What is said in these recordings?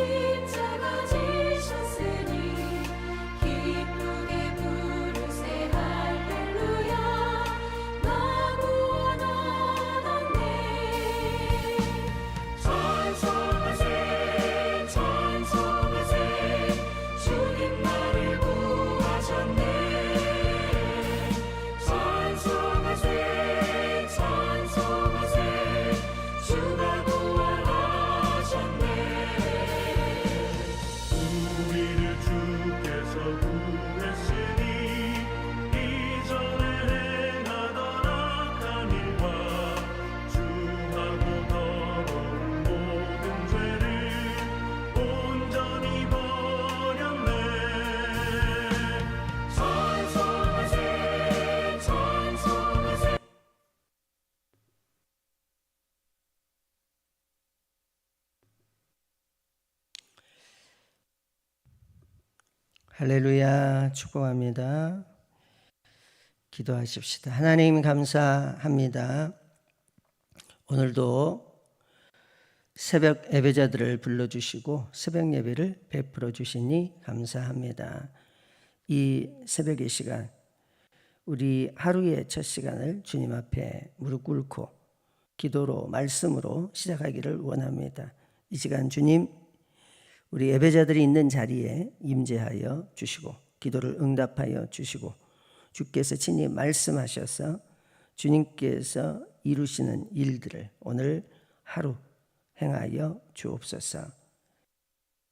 예 할렐루야 축복합니다. 기도하십시다. 하나님 감사합니다. 오늘도 새벽 예배자들을 불러주시고 새벽 예배를 베풀어 주시니 감사합니다. 이 새벽의 시간 우리 하루의 첫 시간을 주님 앞에 무릎 꿇고 기도로 말씀으로 시작하기를 원합니다. 이 시간 주님 우리 예배자들이 있는 자리에 임재하여 주시고 기도를 응답하여 주시고 주께서 친히 말씀하셔서 주님께서 이루시는 일들을 오늘 하루 행하여 주옵소서.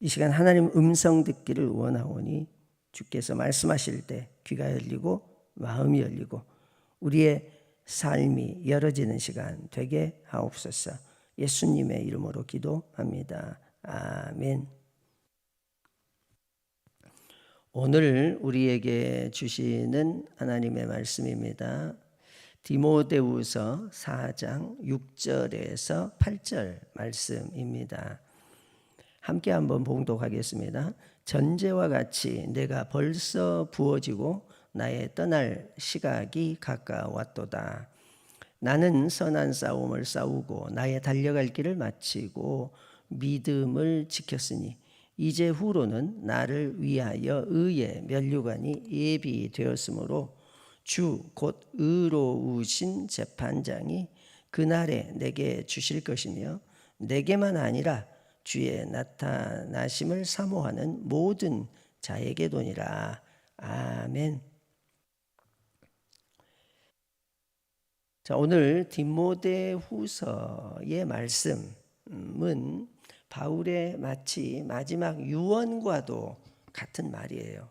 이 시간 하나님 음성 듣기를 원하오니 주께서 말씀하실 때 귀가 열리고 마음이 열리고 우리의 삶이 열어지는 시간 되게 하옵소서. 예수님의 이름으로 기도합니다. 아멘. 오늘 우리에게 주시는 하나님의 말씀입니다. 디모데후서 4장 6절에서 8절 말씀입니다. 함께 한번 봉독하겠습니다. 전제와 같이 내가 벌써 부어지고 나의 떠날 시각이 가까웠도다. 나는 선한 싸움을 싸우고 나의 달려갈 길을 마치고 믿음을 지켰으니 이제 후로는 나를 위하여 의의 면류관이 예비되었으므로 주 곧 의로우신 재판장이 그날에 내게 주실 것이며 내게만 아니라 주의 나타나심을 사모하는 모든 자에게 도니라. 아멘. 자, 오늘 디모데 후서의 말씀은 바울의 마치 마지막 유언과도 같은 말이에요.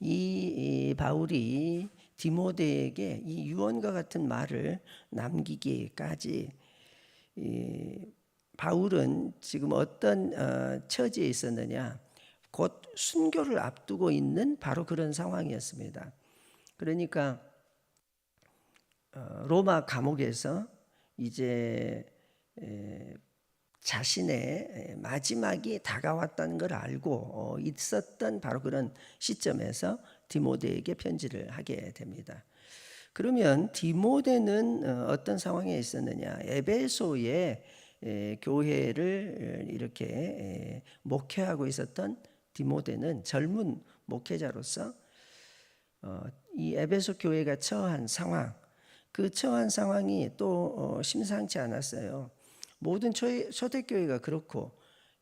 이, 이 바울이 디모데에게 이 유언과 같은 말을 남기기까지 이 바울은 지금 어떤 어, 처지에 있었느냐? 곧 순교를 앞두고 있는 바로 그런 상황이었습니다. 그러니까 어, 로마 감옥에서 이제 에, 자신의 마지막이 다가왔다는 걸 알고 어, 있었던 바로 그런 시점에서 디모데에게 편지를 하게 됩니다. 그러면 디모데는 어, 어떤 상황에 있었느냐? 에베소의 에, 교회를 이렇게 에, 목회하고 있었던 디모데는 젊은 목회자로서 어, 이 에베소 교회가 처한 상황, 그 처한 상황이 또 어, 심상치 않았어요. 모든 초- 초대교회가 그렇고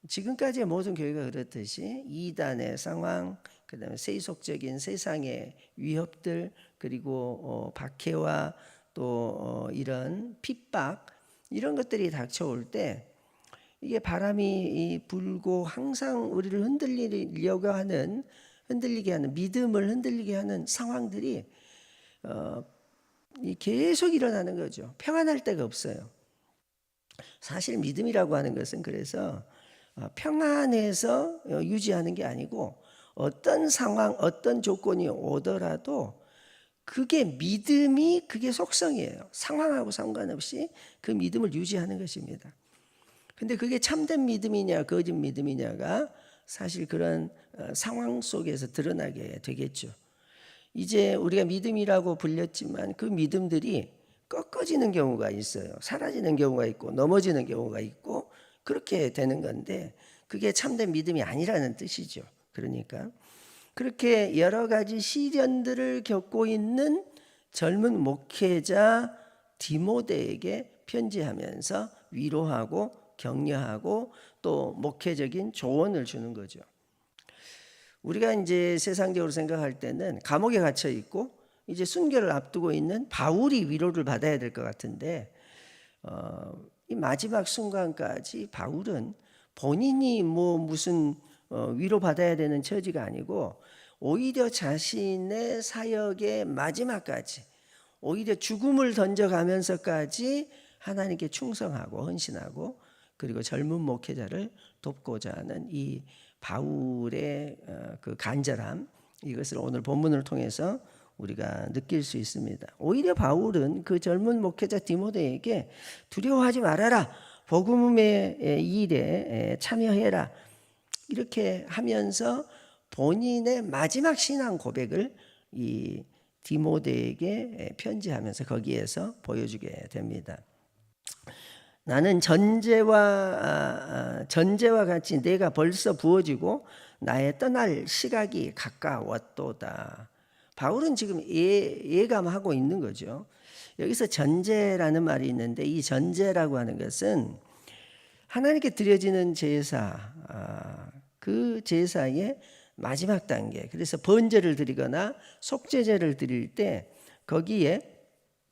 지금까지의 모든 교회가 그렇듯이 이단의 상황, 그다음에 세속적인 세상의 위협들 그리고 어, 박해와 또 어, 이런 핍박 이런 것들이 닥쳐올 때 이게 바람이 이 불고 항상 우리를 흔들리려고 하는 흔들리게 하는 믿음을 흔들리게 하는 상황들이 어, 이 계속 일어나는 거죠. 평안할 데가 없어요. 사실 믿음이라고 하는 것은 그래서 어, 평안해서 어, 유지하는 게 아니고 어떤 상황, 어떤 조건이 오더라도 그게 믿음이 그게 속성이에요. 상황하고 상관없이 그 믿음을 유지하는 것입니다. 근데 그게 참된 믿음이냐 거짓 믿음이냐가 사실 그런 어, 상황 속에서 드러나게 되겠죠. 이제 우리가 믿음이라고 불렸지만 그 믿음들이 꺾어지는 경우가 있어요. 사라지는 경우가 있고 넘어지는 경우가 있고 그렇게 되는 건데 그게 참된 믿음이 아니라는 뜻이죠. 그러니까 그렇게 여러 가지 시련들을 겪고 있는 젊은 목회자 디모데에게 편지하면서 위로하고 격려하고 또 목회적인 조언을 주는 거죠. 우리가 이제 세상적으로 생각할 때는 감옥에 갇혀 있고 이제 순교를 앞두고 있는 바울이 위로를 받아야 될 것 같은데 어, 이 마지막 순간까지 바울은 본인이 뭐 무슨 어, 위로 받아야 되는 처지가 아니고 오히려 자신의 사역의 마지막까지 오히려 죽음을 던져가면서까지 하나님께 충성하고 헌신하고 그리고 젊은 목회자를 돕고자 하는 이 바울의 어, 그 간절함 이것을 오늘 본문을 통해서 우리가 느낄 수 있습니다. 오히려 바울은 그 젊은 목회자 디모데에게 두려워하지 말아라. 복음의 일에 참여해라. 이렇게 하면서 본인의 마지막 신앙 고백을 이 디모데에게 편지하면서 거기에서 보여주게 됩니다. 나는 전제와 아, 아, 전제와 같이 내가 벌써 부어지고 나의 떠날 시각이 가까웠도다. 바울은 지금 예, 예감하고 있는 거죠. 여기서 전제라는 말이 있는데 이 전제라고 하는 것은 하나님께 드려지는 제사, 아, 그 제사의 마지막 단계. 그래서 번제를 드리거나 속죄제를 드릴 때 거기에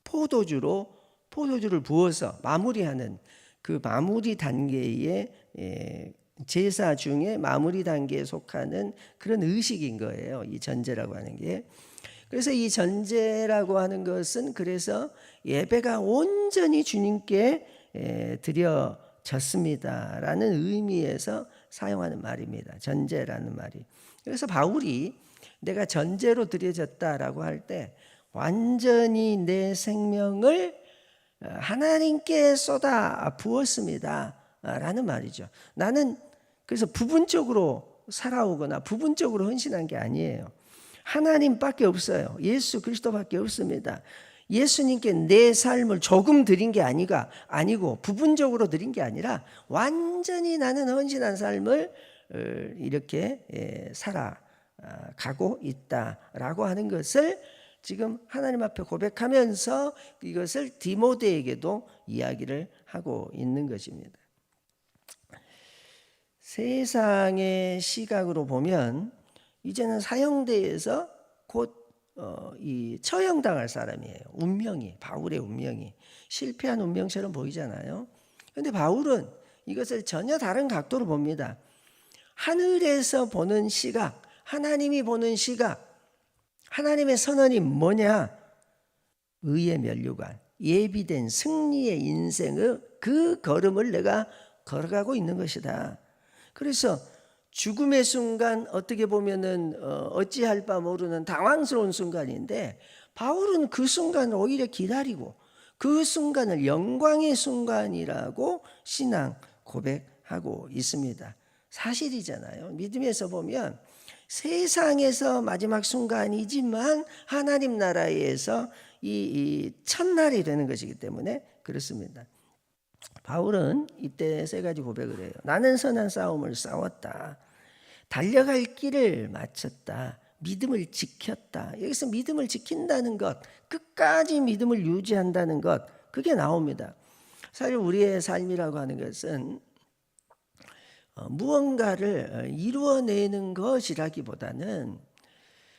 포도주로 포도주를 부어서 마무리하는 그 마무리 단계의 예, 제사 중에 마무리 단계에 속하는 그런 의식인 거예요. 이 전제라고 하는 게. 그래서 이 전제라고 하는 것은 그래서 예배가 온전히 주님께 예, 드려졌습니다라는 의미에서 사용하는 말입니다. 전제라는 말이. 그래서 바울이 내가 전제로 드려졌다라고 할 때 완전히 내 생명을 어, 하나님께 쏟아 부었습니다. 라는 말이죠. 나는 그래서 부분적으로 살아오거나 부분적으로 헌신한 게 아니에요. 하나님밖에 없어요. 예수 그리스도밖에 없습니다. 예수님께 내 삶을 조금 드린 게 아니가 아니고 부분적으로 드린 게 아니라 완전히 나는 헌신한 삶을 어, 이렇게 예, 살아가고 있다라고 하는 것을 지금 하나님 앞에 고백하면서 이것을 디모데에게도 이야기를 하고 있는 것입니다. 세상의 시각으로 보면 이제는 사형대에서 곧 어, 이 처형당할 사람이에요. 운명이 바울의 운명이 실패한 운명처럼 보이잖아요. 그런데 바울은 이것을 전혀 다른 각도로 봅니다. 하늘에서 보는 시각, 하나님이 보는 시각, 하나님의 선언이 뭐냐? 의의 면류관, 예비된 승리의 인생의 그 걸음을 내가 걸어가고 있는 것이다. 그래서 죽음의 순간 어떻게 보면은 어, 어찌할 바 모르는 당황스러운 순간인데 바울은 그 순간을 오히려 기다리고 그 순간을 영광의 순간이라고 신앙 고백하고 있습니다. 사실이잖아요. 믿음에서 보면 세상에서 마지막 순간이지만 하나님 나라에서 이, 이 첫날이 되는 것이기 때문에 그렇습니다. 바울은 이때 세 가지 고백을 해요. 나는 선한 싸움을 싸웠다. 달려갈 길을 마쳤다. 믿음을 지켰다. 여기서 믿음을 지킨다는 것, 끝까지 믿음을 유지한다는 것, 그게 나옵니다. 사실 우리의 삶이라고 하는 것은 어, 무언가를 어, 이루어내는 것이라기보다는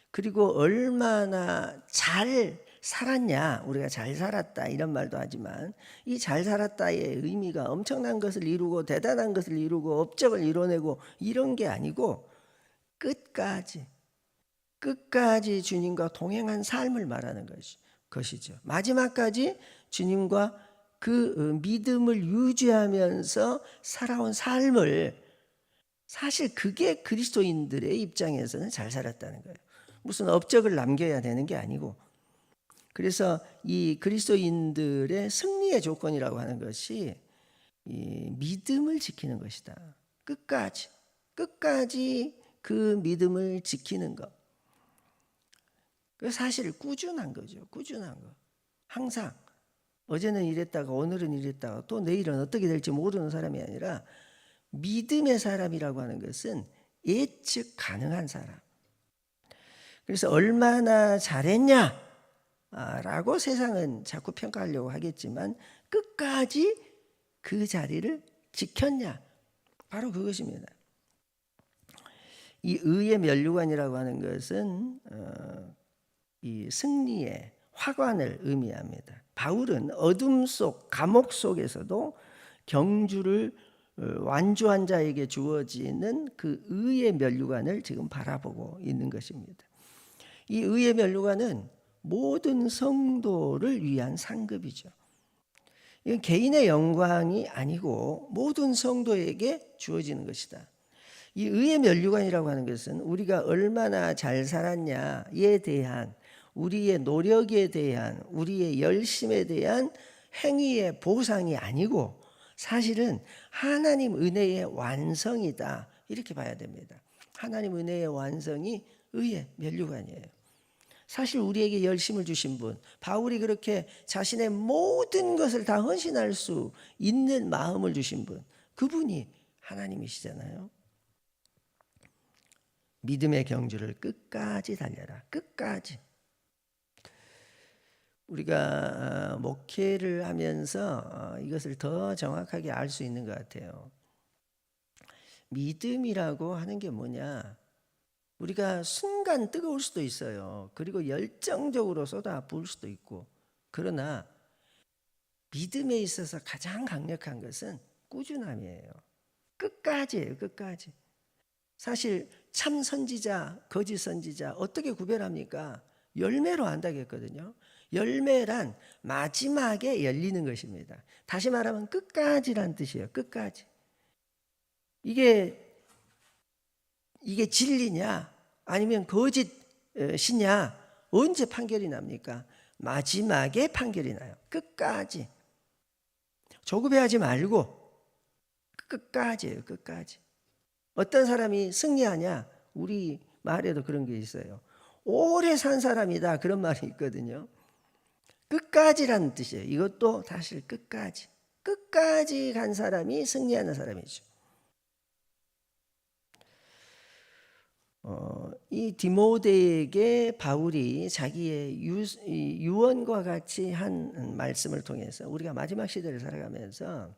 그리고 얼마나 잘 살았냐, 우리가 잘 살았다 이런 말도 하지만 이 잘 살았다의 의미가 엄청난 것을 이루고 대단한 것을 이루고 업적을 이뤄내고 이런 게 아니고 끝까지 끝까지 주님과 동행한 삶을 말하는 것이, 것이죠. 마지막까지 주님과 그 어, 믿음을 유지하면서 살아온 삶을 사실 그게 그리스도인들의 입장에서는 잘 살았다는 거예요. 무슨 업적을 남겨야 되는 게 아니고 그래서 이 그리스도인들의 승리의 조건이라고 하는 것이 이 믿음을 지키는 것이다. 끝까지 끝까지 그 믿음을 지키는 것. 그 사실 꾸준한 거죠. 꾸준한 거. 항상 어제는 이랬다가 오늘은 이랬다가 또 내일은 어떻게 될지 모르는 사람이 아니라 믿음의 사람이라고 하는 것은 예측 가능한 사람. 그래서 얼마나 잘했냐? 아, 라고 세상은 자꾸 평가하려고 하겠지만 끝까지 그 자리를 지켰냐? 바로 그것입니다. 이 의의 면류관이라고 하는 것은 어, 이 승리의 화관을 의미합니다. 바울은 어둠 속 감옥 속에서도 경주를 어, 완주한 자에게 주어지는 그 의의 면류관을 지금 바라보고 있는 것입니다. 이 의의 면류관은 모든 성도를 위한 상급이죠. 이건 개인의 영광이 아니고 모든 성도에게 주어지는 것이다. 이 의의 면류관이라고 하는 것은 우리가 얼마나 잘 살았냐에 대한 우리의 노력에 대한 우리의 열심에 대한 행위의 보상이 아니고 사실은 하나님 은혜의 완성이다. 이렇게 봐야 됩니다. 하나님 은혜의 완성이 의의 면류관이에요. 사실 우리에게 열심을 주신 분, 바울이 그렇게 자신의 모든 것을 다 헌신할 수 있는 마음을 주신 분, 그분이 하나님이시잖아요. 믿음의 경주를 끝까지 달려라. 끝까지. 우리가 어, 목회를 하면서 어, 이것을 더 정확하게 알 수 있는 것 같아요. 믿음이라고 하는 게 뭐냐? 우리가 순간 뜨거울 수도 있어요. 그리고 열정적으로 쏟아 부을 수도 있고. 그러나 믿음에 있어서 가장 강력한 것은 꾸준함이에요. 끝까지예요, 끝까지. 사실 참 선지자, 거짓 선지자 어떻게 구별합니까? 열매로 안다겠거든요. 열매란 마지막에 열리는 것입니다. 다시 말하면 끝까지란 뜻이에요. 끝까지. 이게 이게 진리냐 아니면 거짓이냐 언제 판결이 납니까? 마지막에 판결이 나요. 끝까지. 조급해하지 말고 끝까지예요. 끝까지. 어떤 사람이 승리하냐? 우리 말에도 그런 게 있어요. 오래 산 사람이다 그런 말이 있거든요. 끝까지라는 뜻이에요. 이것도 사실 끝까지. 끝까지 간 사람이 승리하는 사람이죠. 어, 이 디모데에게 바울이 자기의 유, 이 유언과 같이 한 말씀을 통해서 우리가 마지막 시대를 살아가면서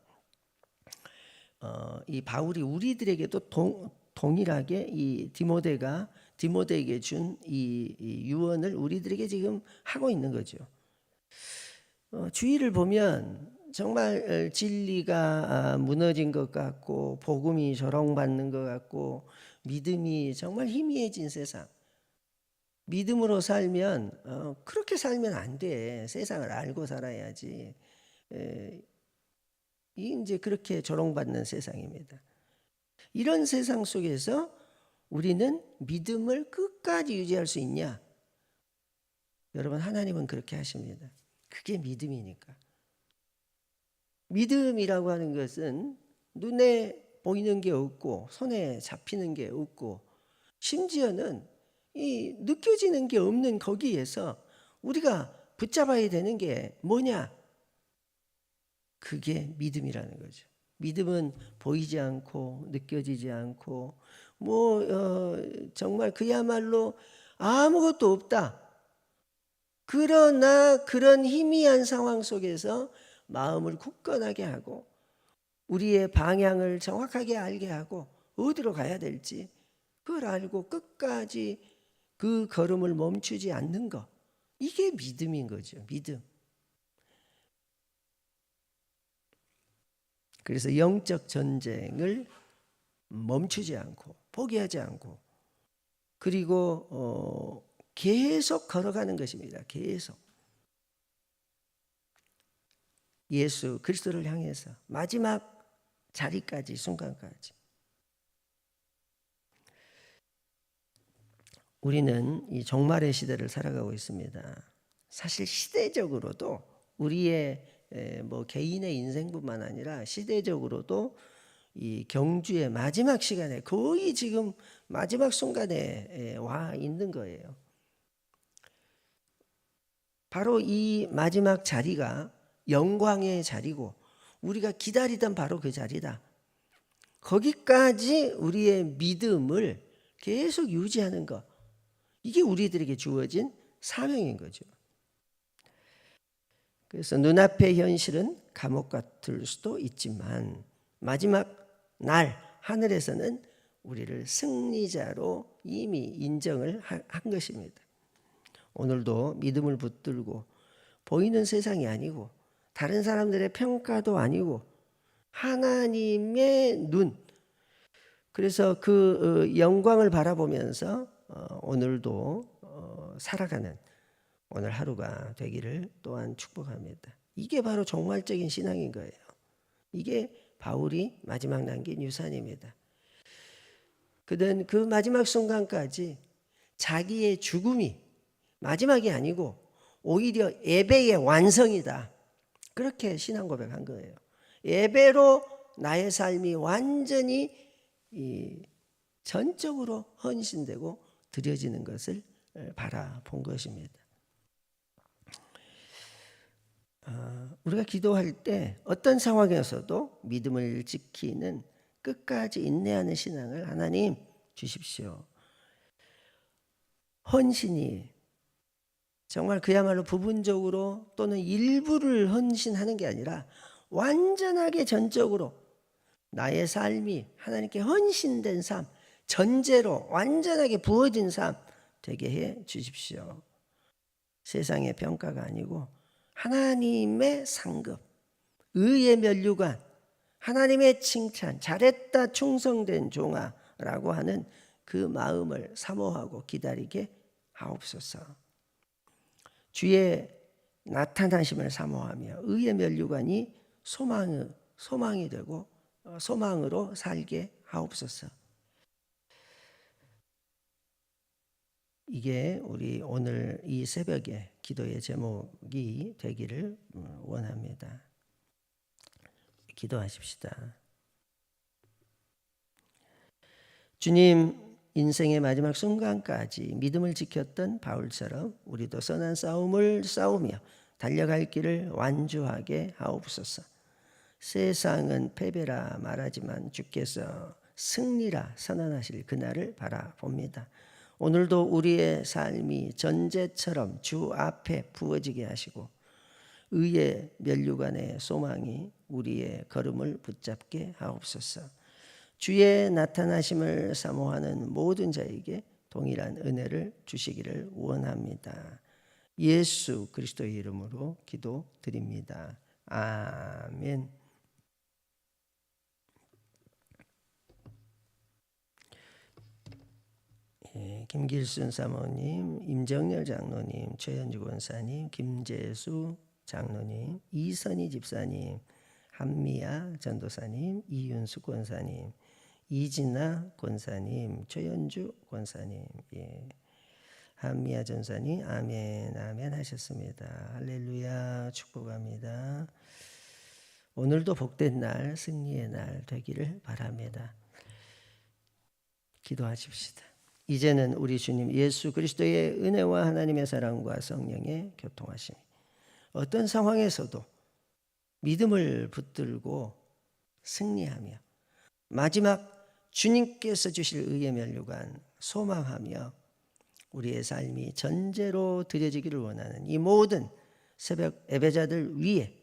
어, 이 바울이 우리들에게도 동, 동일하게 이 디모데가 디모데에게 준 이 유언을 우리들에게 지금 하고 있는 거죠. 어, 주위를 보면 정말 진리가 아, 무너진 것 같고 복음이 조롱받는 것 같고 믿음이 정말 희미해진 세상. 믿음으로 살면 어, 그렇게 살면 안 돼. 세상을 알고 살아야지. 에, 이 이제 그렇게 조롱받는 세상입니다. 이런 세상 속에서 우리는 믿음을 끝까지 유지할 수 있냐? 여러분 하나님은 그렇게 하십니다. 그게 믿음이니까. 믿음이라고 하는 것은 눈에 보이는 게 없고 손에 잡히는 게 없고 심지어는 이 느껴지는 게 없는 거기에서 우리가 붙잡아야 되는 게 뭐냐? 그게 믿음이라는 거죠. 믿음은 보이지 않고 느껴지지 않고 뭐 어, 정말 그야말로 아무것도 없다. 그러나 그런 희미한 상황 속에서 마음을 굳건하게 하고 우리의 방향을 정확하게 알게 하고 어디로 가야 될지 그걸 알고 끝까지 그 걸음을 멈추지 않는 것. 이게 믿음인 거죠. 믿음. 그래서 영적 전쟁을 멈추지 않고 포기하지 않고 그리고 어, 계속 걸어가는 것입니다. 계속. 예수 그리스도를 향해서 마지막 자리까지 순간까지. 우리는 이 종말의 시대를 살아가고 있습니다. 사실 시대적으로도 우리의 뭐 개인의 인생뿐만 아니라 시대적으로도 이 경주의 마지막 시간에 거의 지금 마지막 순간에 와 있는 거예요. 바로 이 마지막 자리가 영광의 자리고 우리가 기다리던 바로 그 자리다. 거기까지 우리의 믿음을 계속 유지하는 것. 이게 우리들에게 주어진 사명인 거죠. 그래서 눈앞의 현실은 감옥 같을 수도 있지만 마지막 날 하늘에서는 우리를 승리자로 이미 인정을 하- 한 것입니다. 오늘도 믿음을 붙들고 보이는 세상이 아니고 다른 사람들의 평가도 아니고 하나님의 눈 그래서 그 어, 영광을 바라보면서 어, 오늘도 어, 살아가는 오늘 하루가 되기를 또한 축복합니다. 이게 바로 종말적인 신앙인 거예요. 이게 바울이 마지막 남긴 유산입니다. 그는 그 마지막 순간까지 자기의 죽음이 마지막이 아니고 오히려 예배의 완성이다. 그렇게 신앙 고백한 거예요. 예배로 나의 삶이 완전히 이 전적으로 헌신되고 드려지는 것을 바라본 것입니다. 아, 우리가 기도할 때 어떤 상황에서도 믿음을 지키는 끝까지 인내하는 신앙을 하나님 주십시오. 헌신이 정말 그야말로 부분적으로 또는 일부를 헌신하는 게 아니라 완전하게 전적으로 나의 삶이 하나님께 헌신된 삶, 전제로 완전하게 부어진 삶 되게 해 주십시오. 세상의 평가가 아니고 하나님의 상급, 의의 면류관, 하나님의 칭찬, 잘했다 충성된 종아라고 하는 그 마음을 사모하고 기다리게 하옵소서. 주의 나타나심을 사모하며 의의 면류관이 소망의 소망이 되고 어, 소망으로 살게 하옵소서. 이게 우리 오늘 이 새벽에 기도의 제목이 되기를 음, 원합니다. 기도하십시다. 주님 인생의 마지막 순간까지 믿음을 지켰던 바울처럼 우리도 선한 싸움을 싸우며 달려갈 길을 완주하게 하옵소서. 세상은 패배라 말하지만 주께서 승리라 선언하실 그날을 바라봅니다. 오늘도 우리의 삶이 전제처럼 주 앞에 부어지게 하시고 의의 면류관의 소망이 우리의 걸음을 붙잡게 하옵소서. 주의 나타나심을 사모하는 모든 자에게 동일한 은혜를 주시기를 원합니다. 예수 그리스도의 이름으로 기도드립니다. 아멘. 예, 김길순 사모님, 임정열 장로님, 최현주 권사님, 김재수 장로님, 이선희 집사님, 한미아 전도사님, 이윤수 권사님, 이진아 권사님, 최현주 권사님, 예. 한미아 전사님, 아멘, 아멘 하셨습니다. 할렐루야, 축복합니다. 오늘도 복된 날, 승리의 날 되기를 바랍니다. 기도하십시다. 이제는 우리 주님 예수 그리스도의 은혜와 하나님의 사랑과 성령의 교통하심. 어떤 상황에서도 믿음을 붙들고 승리하며 마지막 주님께서 주실 의의 면류관 소망하며 우리의 삶이 전제로 드려지기를 원하는 이 모든 새벽 예배자들 위에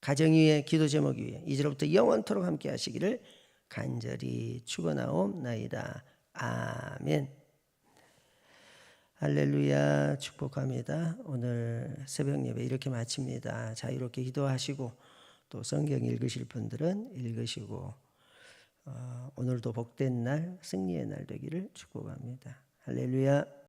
가정 위에 기도 제목 위에 이제로부터 영원토록 함께 하시기를 간절히 축원하옵나이다. 아멘. 할렐루야 축복합니다. 오늘 새벽 예배 이렇게 마칩니다. 자유롭게 기도하시고 또 성경 읽으실 분들은 읽으시고 어, 오늘도 복된 날 승리의 날 되기를 축복합니다. 할렐루야.